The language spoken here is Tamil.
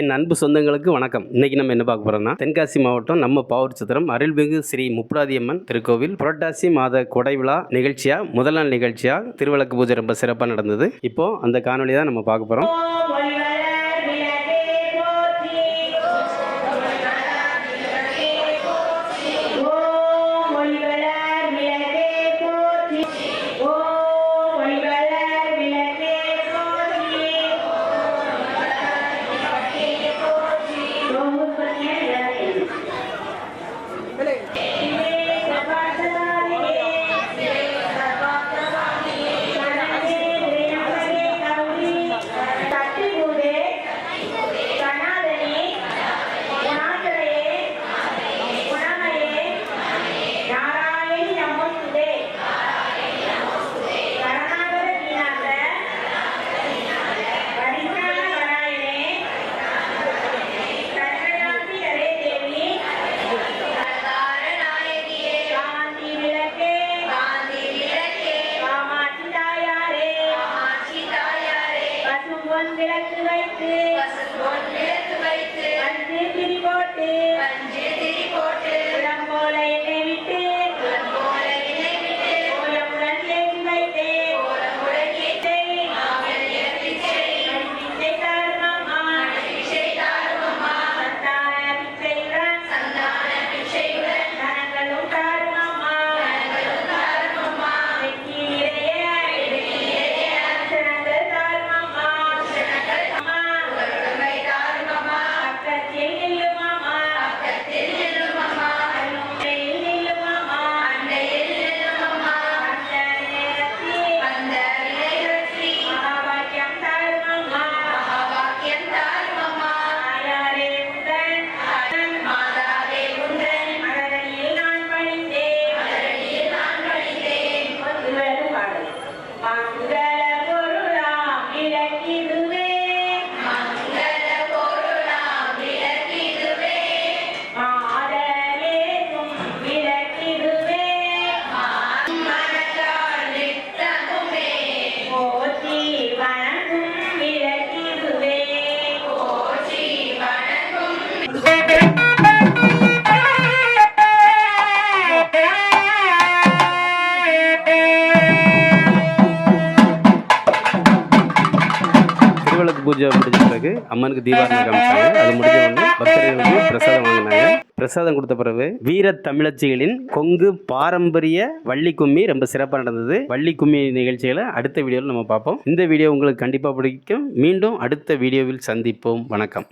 என் அன்பு சொந்தங்களுக்கு வணக்கம். இன்னைக்கு நம்ம என்ன பார்க்க போகிறோம்னா தென்காசி மாவட்டம் நம்ம பாவூர் சித்திரம் அருள்மிகு ஸ்ரீ முப்புராதியம்மன் திருக்கோவில் புரட்டாசி மாத கொடை விழா நிகழ்ச்சியா முதல் நாள் நிகழ்ச்சியாக திருவிளக்கு பூஜை ரொம்ப சிறப்பாக நடந்தது. இப்போது அந்த காணொலி தான் நம்ம பார்க்க போகிறோம் வைத்து பசும்பொன் விளக்கு வைத்து Yeah. பூஜை முடிஞ்ச பிறகு அம்மனுக்கு தீபாவளி காமிச்சாங்க. அது முடிஞ்ச உடனே பக்தர்களுக்கு பிரசாதம் வாங்கினாங்க. பிரசாதம் கொடுத்த பிறகு வீர தமிழச்சிகளின் கொங்கு பாரம்பரிய வள்ளி கும்மி ரொம்ப சிறப்பாக நடந்தது. வள்ளி கும்மி நிகழ்ச்சிகளை அடுத்த வீடியோவில் நம்ம பார்ப்போம். இந்த வீடியோ உங்களுக்கு கண்டிப்பாக பிடிக்கும். மீண்டும் அடுத்த வீடியோவில் சந்திப்போம். வணக்கம்.